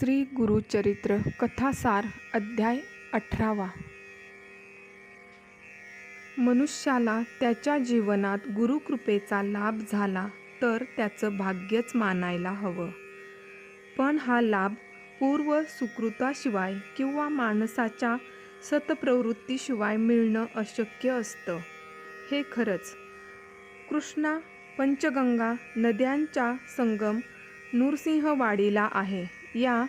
श्री गुरुचरित्र कथासार अध्याय अठरावा. मनुष्याला त्याच्या जीवनात गुरुकृपेचा लाभ झाला तर त्याचं भाग्यच मानायला हवं. पण हा लाभ पूर्व सुकृताशिवाय किंवा माणसाच्या सतप्रवृत्तीशिवाय मिळणं अशक्य असतं. हे खरंच. कृष्णा पंचगंगा नद्यांचा संगम नृसिंहवाडीला आहे. या.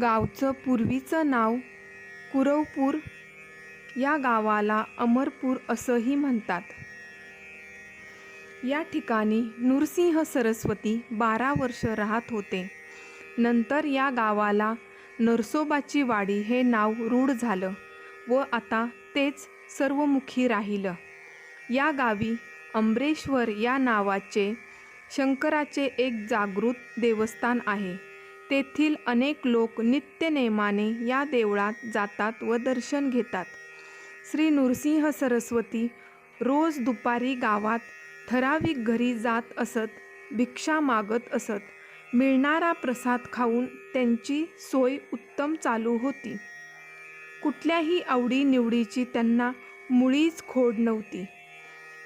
गावचं पूर्वीचं नाव कुरवपूर. या गावाला अमरपूर असंही म्हणतात. या ठिकाणी नृसिंह सरस्वती बारा वर्ष राहत होते. नंतर या गावाला नरसोबाची वाडी हे नाव रूढ झालं व आता तेच सर्वमुखी राहिलं. या गावी अंबरेश्वर या नावाचे शंकराचे एक जागृत देवस्थान आहे. तेथील अनेक लोक नित्यनेमाने या देवळात जातात व दर्शन घेतात. श्री नृसिंह सरस्वती रोज दुपारी गावात ठराविक घरी जात असत भिक्षा मागत असत. मिळणारा प्रसाद खाऊन त्यांची सोय उत्तम चालू होती. कुठल्याही आवडीनिवडीची त्यांना मुळीच खोड नव्हती.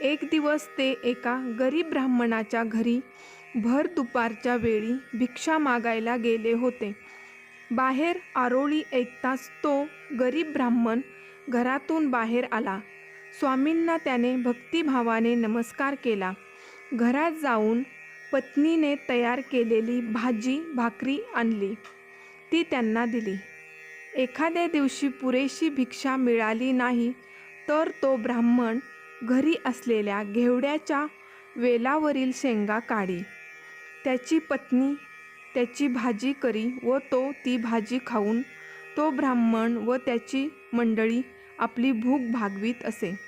एक दिवस ते एका गरीब ब्राह्मणाच्या घरी भर दुपारच्या वेळी भिक्षा मागायला गेले होते. बाहेर आरोळी ऐकताच तो गरीब ब्राह्मण घरातून बाहेर आला. स्वामींना त्याने भक्तिभावाने नमस्कार केला. घरात जाऊन पत्नीने तयार केलेली भाजी भाकरी आणली. ती त्यांना दिली. एखाद्या दिवशी पुरेशी भिक्षा मिळाली नाही तर तो ब्राह्मण घरी असलेल्या घेवड्याच्या वेलावरील शेंगा काढी. त्याची पत्नी त्याची भाजी करी व तो ती भाजी खाऊन तो ब्राह्मण व त्याची मंडळी आपली भूक भागवीत असे.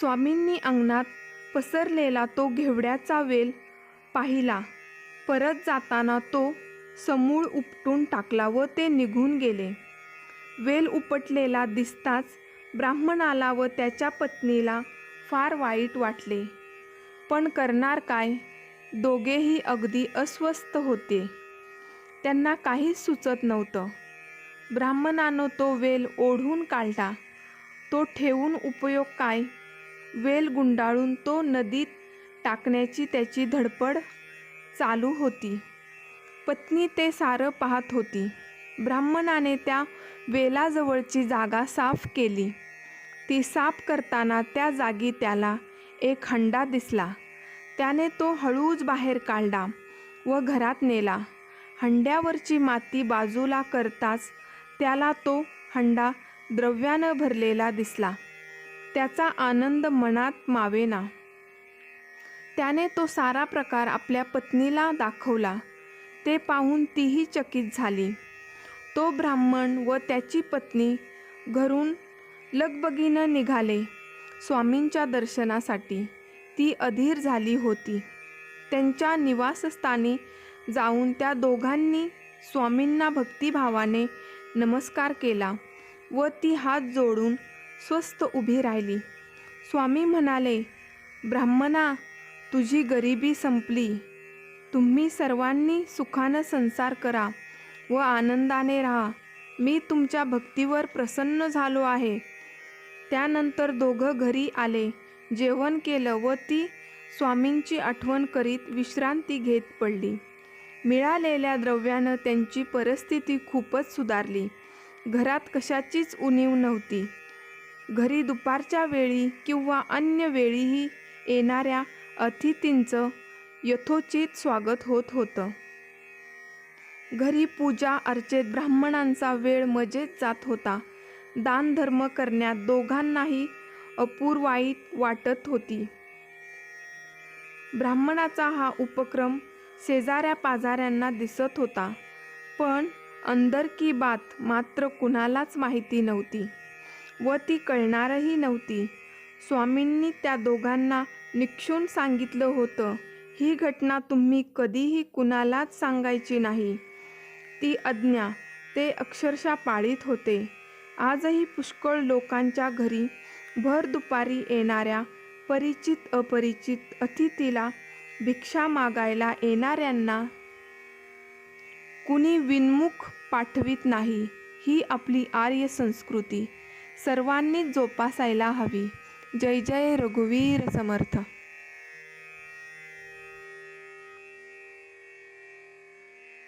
स्वामींनी अंगणात पसरलेला तो घेवड्याचा वेल पाहिला. परत जाताना तो समूळ उपटून टाकला व ते निघून गेले. वेल उपटलेला दिसताच ब्राह्मणाला व त्याच्या पत्नीला फार वाईट वाटले. पण करणार काय? दोघेही अगदी अस्वस्थ होते. त्यांना काहीच सुचत नव्हतं. ब्राह्मणानं तो वेल ओढून काढला. तो ठेवून उपयोग काय? वेल गुंडाळून तो नदीत टाकण्याची त्याची धडपड चालू होती. पत्नी ते सारं पाहत होती. ब्राह्मणाने त्या वेलाजवळची जागा साफ केली. ती साफ करताना त्या जागी त्याला एक हंडा दिसला. त्याने तो हळूच बाहेर काढला व घरात नेला. हंड्यावरची माती बाजूला करताच त्याला तो हंडा द्रव्यानं भरलेला दिसला. त्याचा आनंद मनात मावेना. त्याने तो सारा प्रकार आपल्या पत्नीला दाखवला. ते पाहून तीही चकित झाली. तो ब्राह्मण व त्याची पत्नी घरून लगबगीनं निघाले स्वामींच्या दर्शनासाठी. ती अधीर झाली होती. त्यांच्या निवासस्थानी जाऊन त्या दोघांनी स्वामींना भक्तिभावाने नमस्कार केला व ती हात जोडून स्वस्थ उभी राहिली. स्वामी म्हणाले ब्राह्मणा तुझी गरिबी संपली. तुम्ही सर्वांनी सुखानं संसार करा. व आनंदाने राहा. मी तुमच्या भक्तीवर प्रसन्न झालो आहे. त्यानंतर दोघं घरी आले. जेवण केलं व ती स्वामींची आठवण करीत विश्रांती घेत पडली. मिळालेल्या द्रव्यानं त्यांची परिस्थिती खूपच सुधारली. घरात कशाचीच उणीव नव्हती. घरी दुपारच्या वेळी किंवा अन्य वेळीही येणाऱ्या अतिथींचं यथोचित स्वागत होत होतं. घरी पूजा अर्चेत ब्राह्मणांचा वेळ मजेत जात होता. दानधर्म करण्यात दोघांनाही अपूर्वाईत वाटत होती. ब्राह्मणाचा हा उपक्रम शेजाऱ्या पाजाऱ्यांना दिसत होता पण अंदर की बात मात्र कुणालाच माहिती नव्हती व ती कळणारही नव्हती. स्वामींनी त्या दोघांना निक्षून सांगितलं होतं ही घटना तुम्ही कधीही कुणालाच सांगायची नाही. ती आज्ञा ते अक्षरशः पाळीत होते. आजही पुष्कळ लोकांच्या घरी भर दुपारी येणाऱ्या परिचित अपरिचित अतिथीला भिक्षा मागायला येणाऱ्यांना कुणी विनमुख पाठवित नाही ही आपली आर्य संस्कृती. सर्वांनीच जोपासायला हवी. जय जय रघुवीर समर्थ.